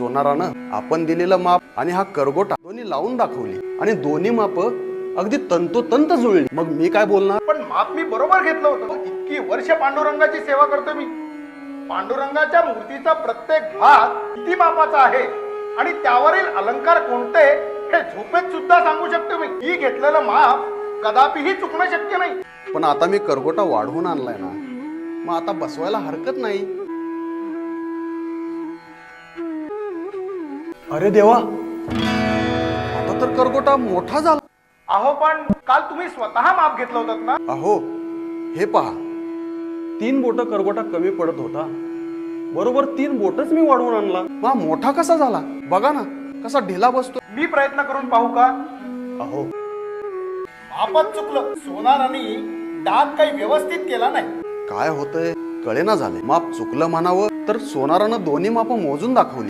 सोनारानं आपण दिलेलं माप आणि हा करगोटा दोन्ही लावून दाखवली. आणि दोन्ही माप अगदी तंतोतंत जुळली. मग मी काय बोलणार? पण माप मी बरोबर घेतलं होतं. इतकी वर्ष पांडुरंगाची सेवा करतो मी. पांडुरंगाच्या मूर्तीचा प्रत्येक भाग किती मापाचा आहे? आणि त्यावरील अलंकार कोणते? हे झोपेत सुद्धा सांगू शकतो मी. ही घेतलेलं माप कदापिही चुकणं शक्य नाही. पण आता मी करगोटा वाढवून आणलाय ना मग आता बसवायला हरकत नाही. अरे देवा. आता तर करगोटा मोठा झाला. अहो पण काल तुम्ही स्वतः माप घेतलं होतं ना? अहो हे पहा. तीन बोट करगोटा कमी पडत होता. बरोबर तीन बोटच मी वाढवून आणला. मग मोठा कसा झाला? बघा ना कसा ढिला बसतो मी प्रयत्न करून पाहू का? अहो. मापच चुकलं सोनाराने डाग काही व्यवस्थित केला नाही. काय होतंय? कळेना झाले माप चुकलं म्हणावं तर सोनारानं दोन्ही माप मोजून दाखवली.